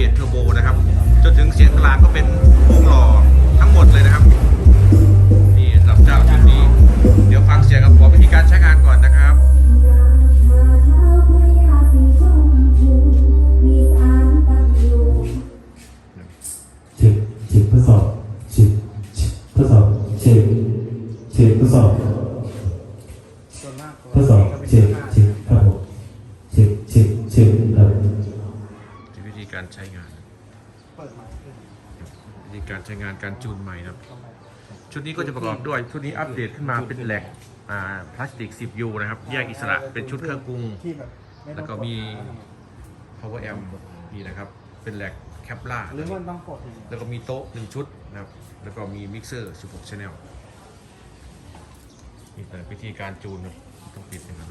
ตั้งแต่ซับเบสเทอร์โบ การใช้งานการจูนใหม่นะครับ ชุดนี้ก็จะประกอบด้วยชุดนี้อัปเดตขึ้นมาเป็นแหลกอ่าพลาสติก 10U นะครับ แยกอิสระเป็นชุดเครื่องปรุงที่แบบไม่ต้แล้องวก็มี power amp นี่นะครับ เป็นแหลกแคปล่าหรือมันต้องกดอย่างเดียวแล้วก็มีโต๊ะหนึ่งชุดนะครับ แล้วก็มีมิกเซอร์ 16 channel นี่เป็นวิธีการจูนครับต้องปิดนะครับ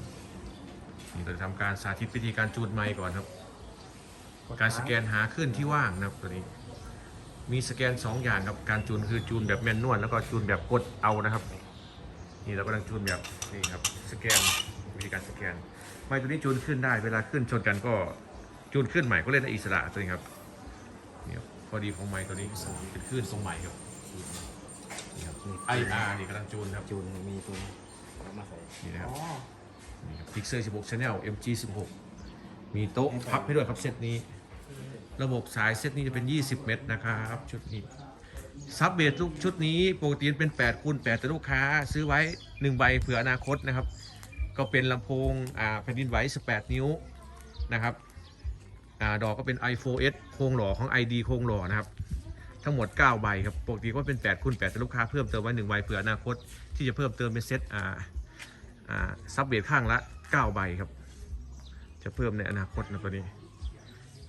นี่เราจะทำการสาธิตวิธีการจูนไมค์ก่อนครับ การสแกนหาขึ้นที่ว่างนะครับตัวนี้ มีสแกน 2 อย่างครับการจูนคือจูนแบบแมนนวลแล้วก็จูนแบบกดเอานะครับ นี่เรากำลังจูนแบบนี่ครับสแกนวิธีการสแกน ไม้ตัวนี้จูนขึ้นได้เวลาขึ้นชนกันก็จูนขึ้นใหม่ก็เล่นได้อิสระตัวนี้ครับนี่ครับพอดีของไม้ตัวนี้เป็นขึ้นทรงใหม่ครับนี่ครับ IR นี่กำลังจูนครับจูนมีตัวนี้เอามาใส่นี่นะครับอ๋อนี่ครับ Pixel 16 Channel MG 16มีโต๊ะพับให้ด้วยครับเซตนี้ ระบบสายเซตนี้จะเป็น 20 เมตรนะครับ ชุดนี้ซับเบสลูกชุดนี้ปกติเป็น8คูณ8แต่ลูกค้าซื้อไว้ 1 ใบเผื่ออนาคตนะครับ ก็เป็นลำโพงอ่าแผ่นดินไหว18 นิ้วนะครับอ่าดอกก็เป็น iPhone S โครงหล่อของ ID โครงหล่อนะครับ ทั้งหมด 9 ใบครับ ปกติก็เป็น8คูณ8แต่ลูกค้าเพิ่มเติมไว้1ใบเผื่ออนาคต ที่จะเพิ่มเติมเป็นเซตอ่าอ่าซับเบสข้างละ 9 ใบครับ จะเพิ่มในอนาคตนะตัวนี้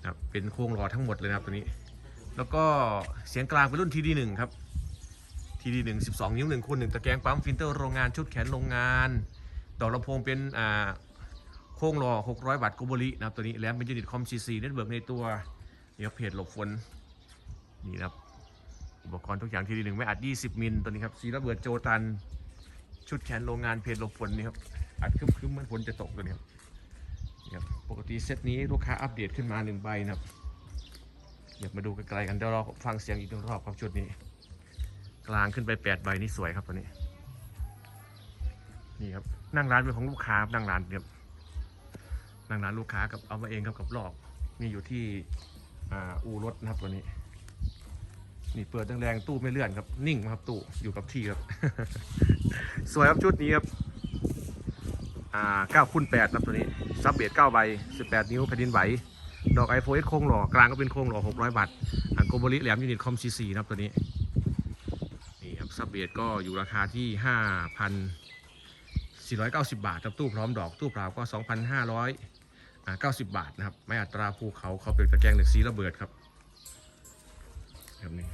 นะครับเป็นโครงหล่อทั้งหมดเลยนะครับตัวนี้ แล้วก็เสียงกลางเป็นรุ่น TD1 ครับ TD1 12นิ้ว1คูณ1ตะแกรงปั๊มฟิลเตอร์โรงงานชุดแขนโรงงาน ดอกลำโพงเป็นอ่าโค้งหล่อ600วัตต์โกโบลินะครับตัวนี้แรมเป็นยูนิตคอม C4 เน็ตเวิร์กในตัวเนี่ครับเพจหลบฝนนี่นะครับอุปกรณ์ทุกอย่าง TD1 ไม่อัด 20 มิลตัวนี้ครับซีระเบิดโจตัน ชุดแขนโรงงานเพจหลบฝนนี่ครับอัดคึมๆเหมือนฝนจะตกตัวนี้ครับ ครับปกติเซตนี้ลูกค้าอัปเดตขึ้นมาหนึ่งใบนะครับเดี๋ยวมาดูไกลๆกันเดี๋ยวเราฟังเสียงอีกหนึ่งรอบครับชุดนี้ กลางขึ้นไปแปดใบนี่สวยครับตัวนี้นี่ครับนั่งร้านเป็นของลูกค้าครับนั่งร้านครับนั่งร้านลูกค้ากับเอามาเองครับกับลอกนี่อยู่ที่อ่าอูรถนะครับตัวนี้ นี่เปิดแรงๆตู้ไม่เลื่อนครับนิ่งครับตู้อยู่กับที่ครับ สวยครับชุดนี้ครับ อ่า9คูณ8ครับตัวนี้ซับเบส9ใบ18นิ้วแผ่นดินไหวดอกไอโฟเอสโค้งหล่อกลางก็เป็นโค้งหล่อ600วัตต์อ่างโกบริแหลมยูนิตคอม C4 นะครับตัวนี้นี่ครับซับเบียดก็อยู่ราคาที่5,490บาทครับตู้พร้อมดอกตู้เปล่าก็2,590บาทนะครับ ไม่อัตราภูเขาเขาเป็นตะแกรงเหล็กซีระเบิดครับแบบนี้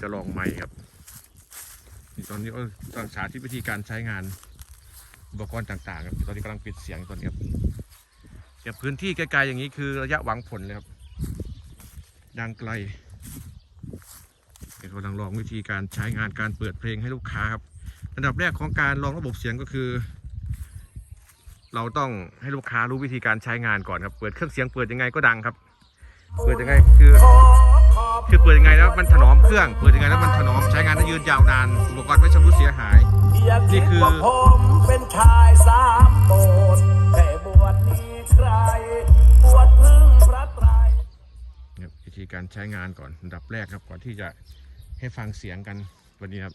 ดี๋ยวเดี๋ยวจะสู้จะลองไมค์ครับนี่ตอนนี้ก็ตอนสาธิตวิธีการใช้งานอุปกรณ์ต่างๆครับตอนนี้กำลังปิดเสียงตอนนี้ครับเก็บพื้นที่ไกลๆอย่างนี้คือระยะหวังผลเลยครับดังไกลเดี๋ยวกำลังลองวิธีการใช้งานการเปิดเพลงให้ลูกค้าครับอันดับแรกของการลองระบบเสียงก็คือ เราต้องให้ลูกค้ารู้วิธีการใช้งานก่อนครับ เปิดเครื่องเสียงเปิดยังไงก็ดังครับ เปิดยังไงคือ คือเปิดยังไงแล้วมันถนอมเครื่อง เปิดยังไงแล้วมันถนอมใช้งานได้ยืนยาวนาน อุปกรณ์ไม่ชำรุดเสียหายอย่านี่คิดคือว่าผมเป็นชายสามโบสถ์แต่บวชนี้ใครบวชพึ่งพระโตครับวิธีการใช้งานก่อนอันดับแรกครับก่อนที่จะให้ฟังเสียงกันวันนี้ครับ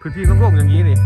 พื้นที่โล่งๆอย่างนี้นี่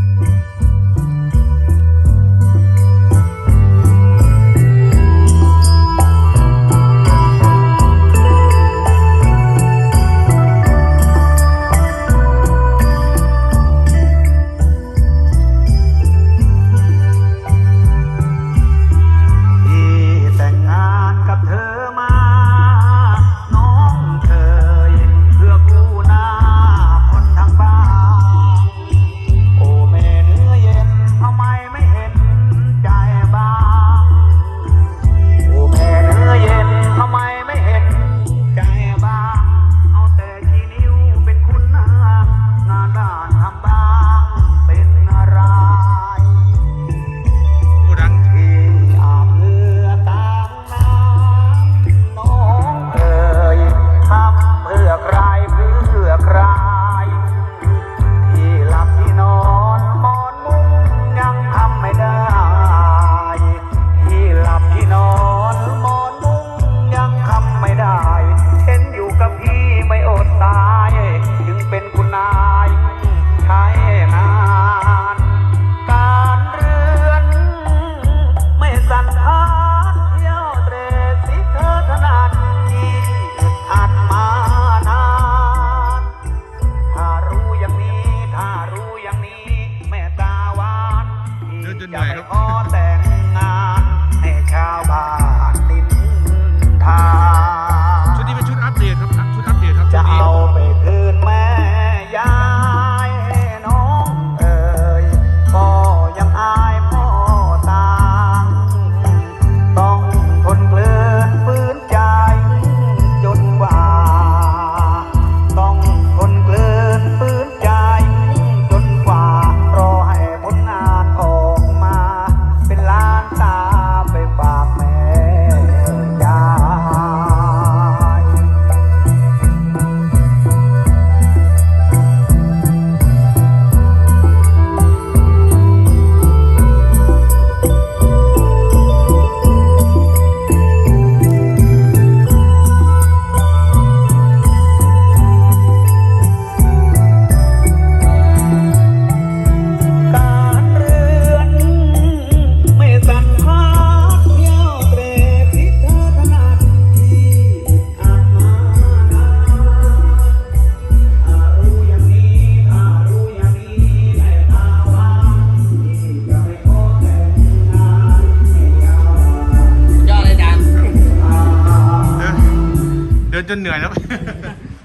นเดินจนเหนื่อยแล้ว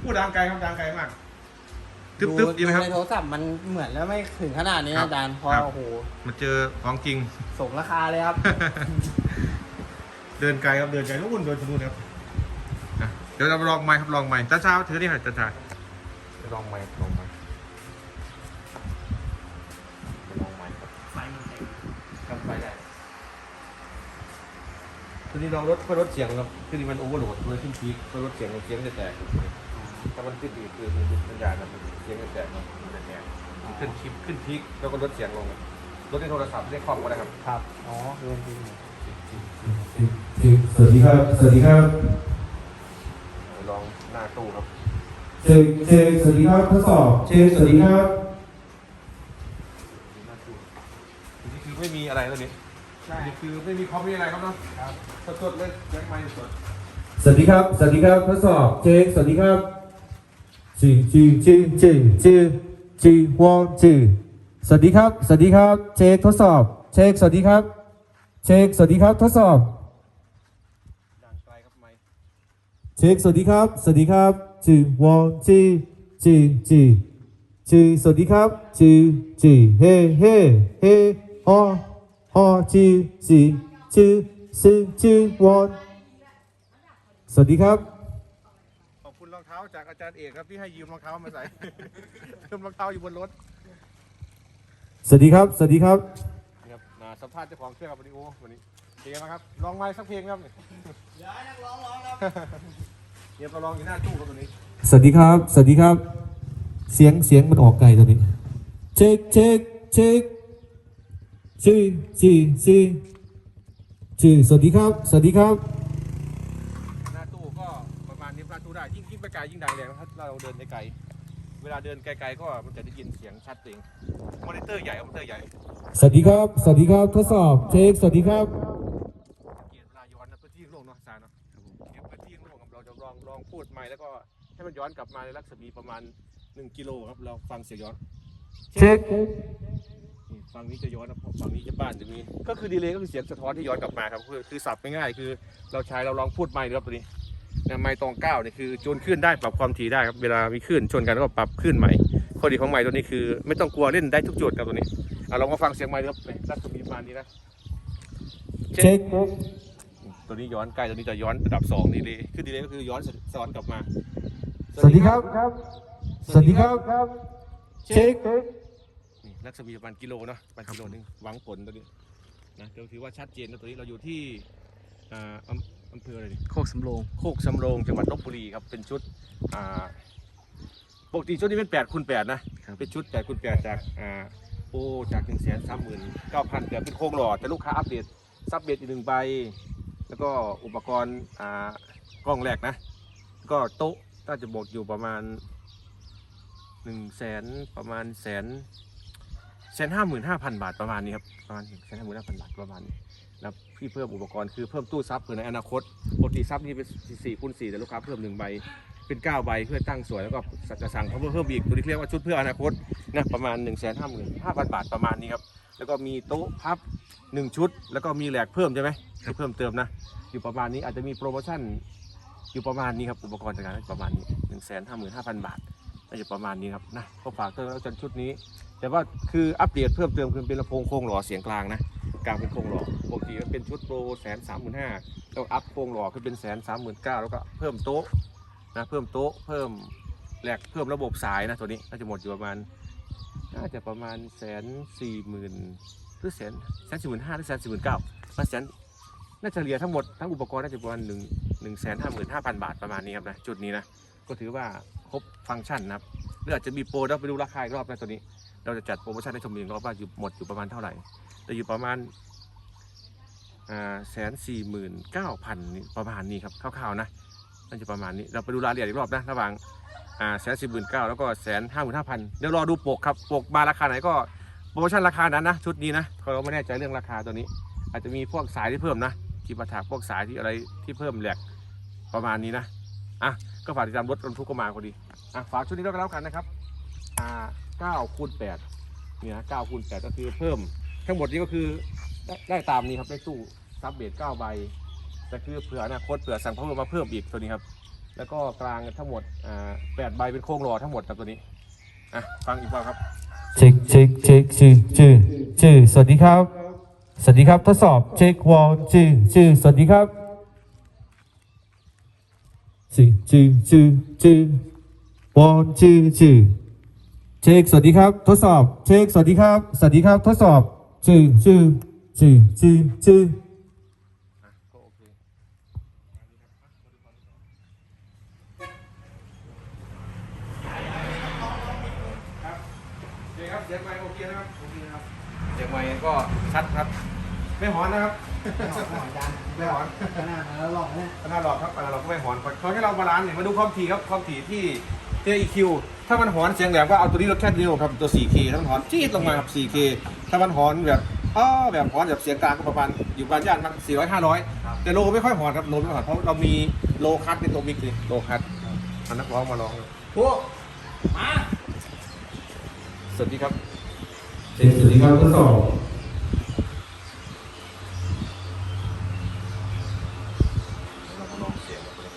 พูดดังไกลครับดังไกลมาก ตึ๊บตึ๊บดีไหมครับ ในโทรศัพท์มันเหมือนแล้วไม่ถึงขนาดนี้ครับอาจารย์พอครับ โอ้โหมาเจอของจริง สมราคาเลยครับ เดินไกลครับเดินไกลนู่นเดินไปนู่นครับนะเดี๋ยวเราลองไม้ครับลองไม้จ้าเช้าถือนี่หน่อยจ้าเช้าเดี๋ยวลองไม้ลองไม้ ทีนี้ลองลดเพื่อลดเสียงครับทีนี้มันโอเวอร์โหลดเลยขึ้นพีคเพื่อลดเสียงเสียงจะแตกถ้ามันขึ้นอีกคือมันสัญญาณมันเสียงจะแตกมันจะแตกมันขึ้นคลิปขึ้นพีคแล้วก็ลดเสียงลงลดในโทรศัพท์ได้คอมก็ได้ครับครับอ๋อเรือนจริงสวัสดีครับสวัสดีครับลองหน้าตู้ครับเช็คเช็คสวัสดีครับทดสอบเช็คสวัสดีครับหน้าตู้นี่คือไม่มีอะไรแล้วนี่ ใช่นี่คือไม่มีคอมไม่มีอะไรครับเนาะครับสดๆเลยแจ็คไมค์สด สวัสดีครับ สวัสดีครับทดสอบเช็คสวัสดีครับจีจีจีจีจีจีวอนจีสวัสดีครับ สวัสดีครับ เช็คทดสอบ เช็คสวัสดีครับ เช็คสวัสดีครับ ทดสอบดังไกลครับไมค์เช็คสวัสดีครับ สวัสดีครับจีวอนจีจีจีจีสวัสดีครับจีจีเฮ้เฮ้เฮ้ฮอ ฮอจีจีจีซีจีวอนสวัสดีครับ ขอบคุณรองเท้าจากอาจารย์เอกครับที่ให้ยืมรองเท้ามาใส่ ยืมรองเท้าอยู่บนรถสวัสดีครับ สวัสดีครับครับมาสัมภาษณ์เจ้าของเครื่องครับวันนี้โอ้วันนี้เพลงนะครับลองไม้สักเพลงครับเดี๋ยวนักร้องร้องครับเดี๋ยวเราลองอยู่หน้าตู้ครับตัวนี้ สวัสดีครับ สวัสดีครับ เสียงเสียงมันออกไกลตัวนี้ เช็คเช็คเช็ค จีจีจีจีสวัสดีครับ สวัสดีครับสู้ได้ยิ่งยิ่งไปไกลยิ่งดังแรงถ้าเราเดินไกลๆเวลาเดินไกลๆก็มันจะได้ยินเสียงชัดเองมอนิเตอร์ใหญ่มอนิเตอร์ใหญ่สวัสดีครับ สวัสดีครับทดสอบเช็คสวัสดีครับเกียรติเวลาย้อนนะพื้นที่โล่งเนาะอาจารย์เนาะเก็บพื้นที่โล่งครับเราจะลองลองพูดใหม่แล้วก็ให้มันย้อนกลับมาในรัศมีประมาณ 1 กิโลครับเราฟังเสียงย้อน เช็คนี่ ฝั่งนี้จะย้อนนะฝั่งนี้จะบ้านจะมี ก็คือดีเลย์ก็คือเสียงสะท้อนที่ย้อนกลับมาครับ คือคือสับง่ายๆคือเราใช้เราลองพูดไมค์ดูครับตัวนี้นะไมค์ตองเก้าเนี่ยคือจูนขึ้นได้ปรับความถี่ได้ครับเวลามีขึ้นชนกันก็ปรับขึ้นใหม่ข้อดีของไมค์ตัวนี้คือ ไม่ต้องกลัวเล่นได้ทุกจุดครับตัวนี้เอาลองมาฟังเสียงไมค์ดูครับในรัศมีประมาณนี้นะเช็คตัวนี้ย้อนใกล้ตัวนี้จะย้อนระดับสองดีเลยคือดีเลยก็คือย้อนสะท้อนกลับมา สวัสดีครับ สวัสดีครับ เช็ค นี่รัศมีประมาณกิโลเนาะประมาณกิโลนึงหวังผลตัวนี้นะก็ถือว่าชัดเจนนะตัวนี้เราอยู่ที่อ่าอำอำเภออะไรดิโคกสำโรงโคกสำโรงจังหวัดลบบุรีครับเป็นชุดอ่าปกติชุดนี้เป็น8คูณ8นะเป็นชุด8คูณ8จากอ่าโอ้จาก1 3 9 0 0 0แต่เป็นโครงหล่อแต่ลูกค้าอัปเดตซับเบสอีกหนึ่งใบ แล้วก็อุปกรณ์อ่ากล้องแรกนะ ก็โต๊ะน่าจะหมดอยู่ประมาณ1นึ่งแสนประมาณแสนแสนห้าหมื่นห้าพันบาทประมาณนี้ครับประมาณแสนห้าหมื่นห้าพันบาทประมาณนี้แล้วพี่เพิ่มอุปกรณ์คือเพิ่มตู้ซับเผื่อในอนาคตปกติซับนี่เป็นสี่คูณสี่แต่ลูกค้าเพิ่มหนึ่งใบเป็นเก้าใบเพื่อตั้งสวยแล้วก็จะสั่งเขาเพิ่มอีกตัวนี้เรียกว่าชุดเพื่ออนาคตนะประมาณ1นึ่งแสนห้าหมื่นห้าพันบาทประมาณนี้ครับแล้วก็มีโต๊ะพับหนึ่งชุด แล้วก็มีแหลกเพิ่มใช่ไหมที่เพิ่มเติมนะอยู่ประมาณนี้อาจจะมีโปรโมชั่นอยู่ประมาณนี้ครับอุปกรณ์ต่างๆประมาณนี้หนึ่งแสนห้าหมื่นห้าพันบาท น่าจะประมาณนี้ครับนะก็ฝากตัวแล้วกันชุดนี้ แต่ว่าคืออัปเดตเพิ่มเติมคือเป็นลำโพงโครงหล่อเสียงกลางนะกลางเป็นโครงหล่อปกติมันเป็นชุดโปรแสนสามหมื่นห้าแล้วอัพโครงหล่อคือเป็นแสนสามหมื่นเก้าแล้วก็เพิ่มโต๊ะนะเพิ่มโต๊ะเพิ่มแหลกเพิ่มระบบสายนะตัวนี้น่าจะหมดอยู่ประมาณน่าจะประมาณแสนสี่หมื่นหรือแสนแสนสี่หมื่นห้าหรือแสนสี่หมื่นเก้าแสนน่าจะเฉลี่ยทั้งหมดทั้งอุปกรณ์น่าจะประมาณหนึ่งหนึ่งแสนห้าหมื่นห้าพันบาทประมาณนี้ครับนะจุดนี้นะ ก็ถือว่าครบฟังก์ชันนะครับหรืออาจจะมีโปรเราไปดูราคาอีกรอบนะตัวนี้ เราจะจัดโปรโมชั่นให้ชมอีกรอบว่าอยู่หมดอยู่ประมาณเท่าไหร่แต่อยู่ประมาณแสนสี่หมื่นเก้าพันประมาณนี้ครับคร่าวๆนะน่าจะประมาณนี้เราไปดูรายละเอียดอีกรอบนะระหว่างแสนสี่หมื่นเก้าแล้วก็แสนห้าหมื่นห้าพันเดี๋ยวรอดูปกครับปกมาราคาไหนก็โปรโมชั่นราคานั้นนะชุดนี้นะเราไม่แน่ใจเรื่องราคาตัวนี้ อาจจะมีพวกสายที่เพิ่มนะที่ประถาพวกสายที่อะไรที่เพิ่มแหลกประมาณนี้นะอะ ก็ฝากติดตามรถบรรทุกก็มาพอดีอะฝากชุดนี้ด้วยกันแล้วกันนะครับอ่าเก้าคูณแปดเนี่ยนะ9คูณ8ก็คือเพิ่ม ทั้งหมดนี้ก็คือได้ได้ตามนี้ครับได้ตู้ซับเบส9ใบแต่คือเผื่ออนาคตเผื่อสั่งเพิ่มมาเพิ่มอีกตัวนี้ครับ แล้วก็กลางทั้งหมดอ่า8ใบเป็นโครงหล่อทั้งหมดครับตัวนี้อะฟังอีกบ้างครับ เช็คเช็คเช็คชื่อชื่อชื่อสวัสดีครับ สวัสดีครับทดสอบเช็ควอลชื่อชื่อสวัสดีครับ ชื่อชื่อชื่อชื่อวอลชื่อชื่อเช็คสวัสดีครับ ทดสอบ เช็คสวัสดีครับ สวัสดีครับ ทดสอบชื่อชื่อชื่อชื่อชื่ออะก็โอเคครับโอเคครับเสียงไมค์โอเคนะครับโอเคนะครับเสียงไมค์ก็ชัดครับ ไม่หอนนะครับ ไม่หอนขนาดแล้วหล อกเนี่ยขนาดหลอดครับขนาดหลอดก็ไม่หอนเขาให้เราบาลานซ์เนี่ยมาดูความถี่ครับความถี่ที่ JEQ ถ้ามันหอนเสียงแหลมก็เอาตัวนี้ลดแค่เดียวครับตัว 4K ถ้ามันหอนจี๊ดลงมาครับ 4K ถ้ามันหอนแบบอ้อแบบหอนแบบเสียงกลางก็ประมาณอยู่ประมาณย่านมัน400 500 แต่โลไม่ค่อยหอนครับโลไม่ค่อยหอนเพราะเรามีโลคัทในตัวมิกซ์โลคัทเอานักร้องมาลองเลยพวกมาสวัสดีครับเช็คสวัสดีครับทดสอบ เรามาลองเสียงกันเลย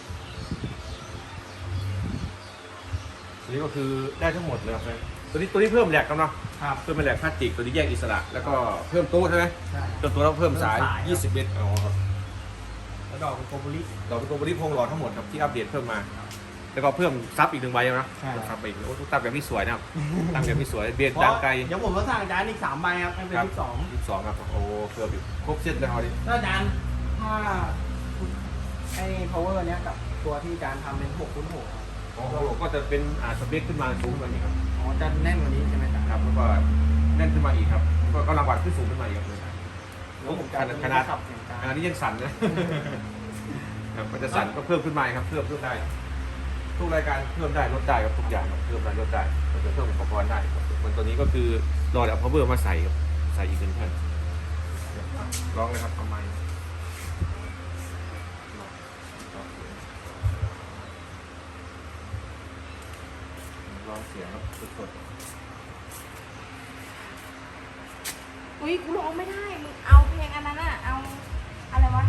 ตัวนี้ก็คือได้ทั้งหมดเลยครับตัวนี้ตัวนี้เพิ่มแหลกกันเนาะครับ เพิ่มเป็นแหลกพลาสติกตัวนี้แยกอิสระ แล้วก็เพิ่มโต๊ะใช่ไหมใช่เพิ่มโต๊ะแล้วเพิ่มสาย เพิ่มสายครับ20เมตรอ๋อครับแล้วดอกเป็นโกโบลิเราเป็นตัวบริโภคหลอดทั้งหมดครับที่อัปเดตเพิ่มมา แล้วก็เพิ่มซับอีกหนึ่งใบนะใช่ ซับไปอีกโอ้ตั้งแบบนี้สวยนะครับตั้งแบบนี้สวยเบียดดังไกล เดี๋ยวผมก็สั่งอาจารย์อีกสามใบครับให้เป็นครับ ที่สองยี่สิบสองครับโอ้เพิ่มอีกครบเซตเลยเอาดิแล้วอาจารย์ถ้าไอ้ power เนี้ยกับตัวที่อาจารย์ทำเป็นหกคูณหก ครับโอ้โหก็จะเป็นอ่าสเปคขึ้นมาสูงกว่านี้ครับอ๋อจะแน่นกว่านี้ใช่ไหมอาจารย์ครับแล้วก็แน่นขึ้นมาอีกครับ ก็กำลังวัดขึ้นสูงขึ้นมาอีกครับเลยนะแล้วผมจะขนาดขนาดขับเสียงกลางอันนี้ยังสั่นนะครับก็จะสั่นก็เพิ่มขึ้นมาครับ เพิ่มขึ้นได้ทุกรายการเพิ่มได้ลดได้ครับทุกอย่างครับเพิ่มได้ลดได้เราจะเพิ่มอุปกรณ์ได้ครับมันตัวนี้ก็คือรอเอา power มาใส่ครับใส่อีกหนึ่งแผ่นลองเลยครับทำไม ลองเสียงครับสดอุ้ยกูร้องไม่ได้ มึงเอาเพลงอันนั้นอะเอาอะไรวะ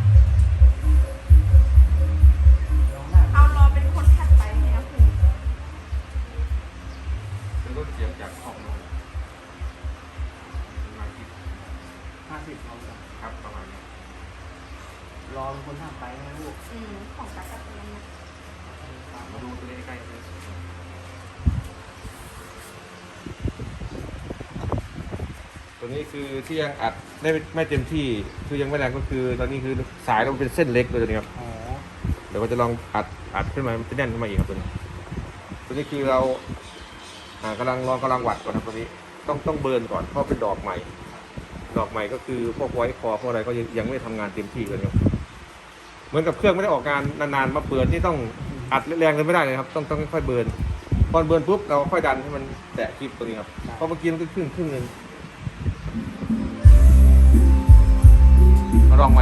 ลองได้เอารอเป็นคนถัดไปให้เอาเพลงๆเป็นรถเสียงจากขอบลงมาคิดห้าสิบลองดูครับประมาณนี้รอเป็นคนทำไปนะลูก อืมของจักรจันทร์นะ มาดูตัวนี้ใกล้ๆเลยตัว นี้คือที่ยังอัดได้ไม่เต็มที่คือยังไม่แรงก็คือ ตอนนี้คือสายเราเป็นเส้นเล็กเลยตัวนี้ครับอ๋อเดี๋ยวก็จะลองอัดอัดขึ้นมามันจะแน่นขึ้นมาอีกครับตัวนี้ตัวนี้คือเราอ่ากำลังลองกำลังวัดก่อนครับตัวนี้ต้องต้องเบิร์นก่อนเพราะเป็นดอกใหม่ ดอกใหม่ก็คือพวกไว้คอพวกอะไรก็ยังยังไม่ได้ทำงานเต็มที่เลยครับเหมือนกับเครื่องไม่ได้ออกงานนานๆมาเบิร์นนี่ต้องอัดแรงเลยไม่ได้เลยครับ ต้องต้องค่อยๆเบิร์นพอเบิร์นปุ๊บเราค่อยดันให้มันแตะคลิปตัวนี้ครับเพราะเมื่อกี้มันก็ครึ่งครึ่งหนึง ลองไหม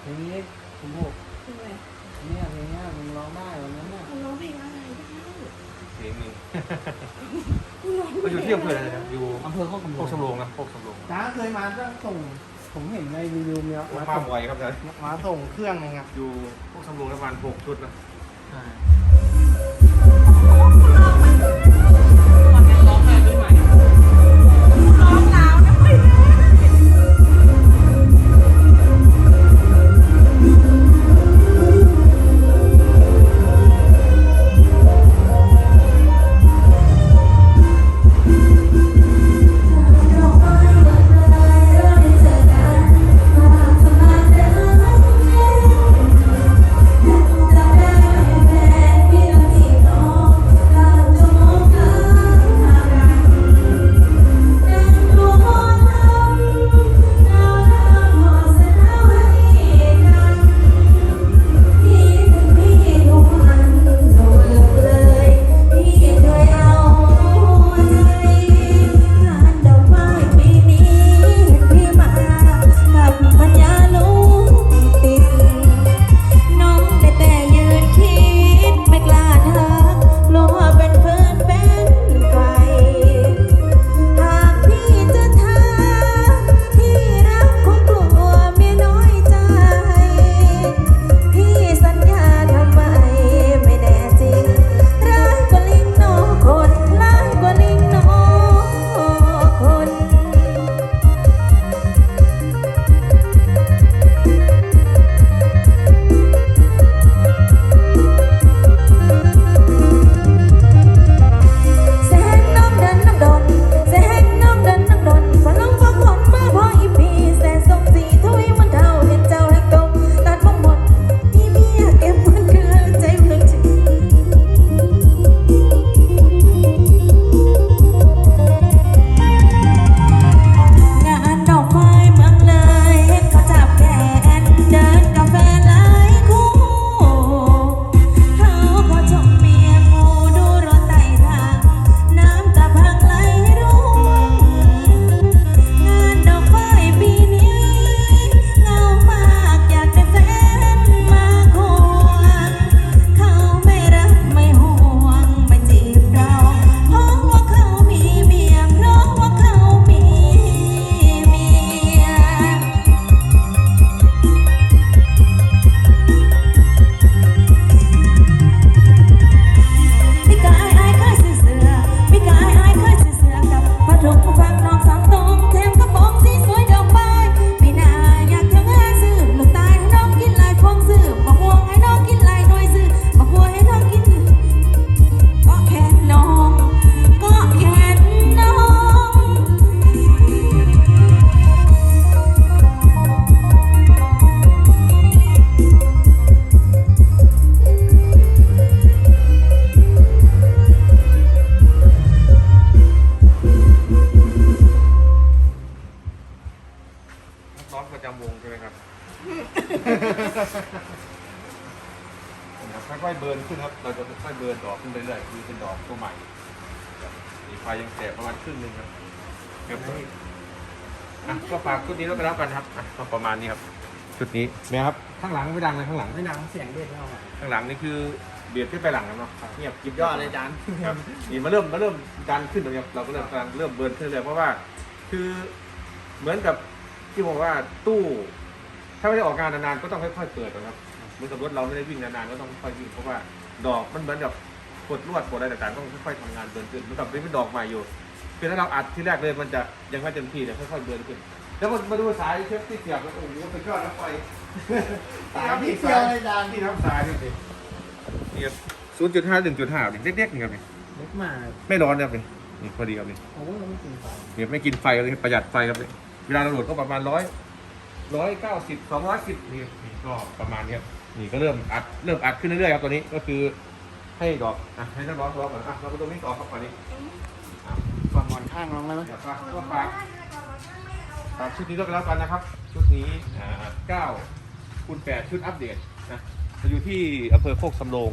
เพลงนี้คุณพวกเป็นไงเนี่ยเพลงเนี้ยมึงร้องได้วันนั้นน่ะมันร้องเพลงอะไรได้เพลงนี้กูร้องก็อยู่ที่อำเภออะไรนะครับอยู่อำเภอโคกกำโคกสำโรงนะโคกสำโรงจ้าเคยมาตั้งส่ง ผมเห็นในรีวิวเนี่ยผมมามาส่งบ่อยครับนะมาส่งเครื่องนึงอะอยู่โคกสำโรงประมาณหกชุดนะ ใช่ ใช่ไหมครับค่อยๆเบิร์นขึ้นครับ เราจะค่อยๆเบิร์นดอกขึ้นเรื่อยๆคือเป็นดอกตัวใหม่มีไฟยังแตกประมาณครึ่งหนึงครับครับอะก็ฝากชุดนี้แล้วก็แล้วกันครับอะก็ประมาณนี้ครับชุดนี้เนี่ยครับข้างหลังไม่ดังเลยข้างหลังไม่ดังเสียงเด็ดไม่เอาอะข้างหลังนี่คือเบียดขึ้นไปหลังแล้วเนาะเงียบกิบยอดเลยจานครับนี่มาเริ่มมาเริ่มดันขึ้นตรงนี้ครับเราก็เริ่มกำลังเริ่มเบิร์นขึ้นเลยเพราะว่า คือเหมือนกับ ที่บอกว่าตู้ ถ้าไม่ได้ออกงานนานๆก็ต้องค่อยๆเปิดนะครับเหมือนกับรถเราไม่ได้วิ่งนานๆก็ต้องค่อยๆวิ่งเพราะว่าดอกมันเหมือนกับกดลวดกดอะไรต่างๆต้องค่อยๆทำงานเบิร์นขึ้นเหมือนกับนี่เป็นดอกใหม่อยู่คือถ้าเราอัดที่แรกเลยมันจะยังไม่เต็มที่เนี่ยค่อยๆเบิร์นขึ้น แล้วมามาดูสายเชฟที่เสียบแล้วโอ้โหเป็นยอดรถไฟสายที่เดียวเลยจานที่ทับสายนี่สินี่ครับศูนย์จุดห้าหนึ่งจุดห้าเล็กๆนี่ครับนี่เล็กมากไม่ร้อนครับนี่นี่พอดีครับนี่โอ้ยเราไม่กินไฟเดี๋ยวไม่กินไฟเลยประหยัดไฟครับนี่ เวลาเราโหลดก็ประมาณร้อยร้อยเก้าสิบสองร้อยสิบนี่นี่ก็ประมาณนี้ครับนี่ก็เริ่มอัดเริ่มอัดขึ้นเรื่อยๆครับตัวนี้ก็คือให้ดอกอะให้นักร้องร้องก่อนอะเราก็ตรงนี้ต่อครับก่อนนี้ก่อนหมอนข้างลองได้ไหมเดี๋ยวฝากก็ฝากฝากชุดนี้ด้วยกันแล้วกันนะครับ ชุดนี้อ่าเก้าคูณแปดชุดอัปเดตนะเราอยู่ที่อำเภอโคกสำโรง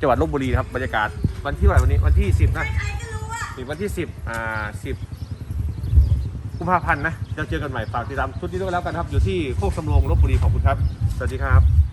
จังหวัดลบบุรีนะครับบรรยากาศวันที่เท่าไหร่วันนี้วันที่สิบนะใครก็รู้อะถึงวันที่สิบอ่าสิบ กุมภาพันธ์นะจะเจอกันใหม่ฝากติดตามชุดนี้ด้วยแล้วกันครับ อยู่ที่โคกสำโรงลบบุรีขอบคุณครับ สวัสดีครับ